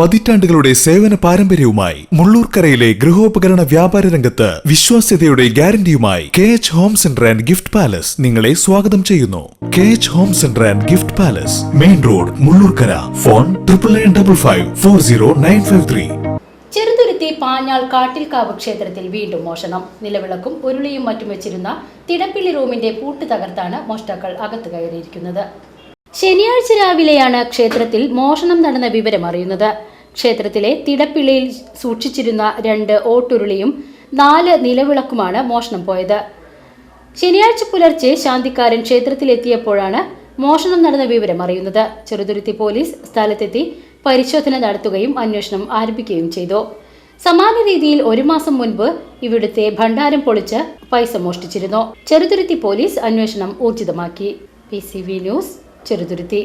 പതിറ്റാണ്ടുകളുടെ സേവന പാരമ്പര്യവുമായി മുള്ളൂർക്കരയിലെ ഗൃഹോപകരണ വ്യാപാര രംഗത്ത് വിശ്വാസ്യതയുടെ ഗ്യാരണ്ടിയുമായി K H home centre and gift palace നിങ്ങളെ സ്വാഗതം ചെയ്യുന്നു. K H home centre and gift palace main road Mullurkara. Phone triple nine double five four zero nine five three Cheruthuruthy Panjal Kattilkavu ക്ഷേത്രത്തിൽ വീണ്ടും മോഷണം. നിലവിളക്കും ഉരുളിയും മറ്റും വെച്ചിരുന്ന തിടപ്പിള്ളി റൂമിന്റെ പൂട്ട് തകർത്താണ് മോഷ്ടാക്കൾ അകത്ത് കയറിയിരിക്കുന്നത്. ശനിയാഴ്ച രാവിലെയാണ് ക്ഷേത്രത്തിൽ മോഷണം നടന്ന വിവരം അറിയുന്നത്. ക്ഷേത്രത്തിലെ തിടപ്പിള്ളിയിൽ സൂക്ഷിച്ചിരുന്ന രണ്ട് ഓട്ടുരുളിയും നാല് നിലവിളക്കുമാണ് മോഷണം പോയത്. ശനിയാഴ്ച പുലർച്ചെ ശാന്തിക്കാരൻ ക്ഷേത്രത്തിലെത്തിയപ്പോഴാണ് മോഷണം നടന്ന വിവരം അറിയുന്നത്. ചെറുതുരുത്തി പോലീസ് സ്ഥലത്തെത്തി പരിശോധന നടത്തുകയും അന്വേഷണം ആരംഭിക്കുകയും ചെയ്തു. സമാന രീതിയിൽ ഒരു മാസം മുൻപ് ഇവിടുത്തെ ഭണ്ഡാരം പൊളിച്ച് പൈസ മോഷ്ടിച്ചിരുന്നു. ചെറുതുരുത്തി പോലീസ് അന്വേഷണം ഊർജിതമാക്കി. P news Cheruthuruthy.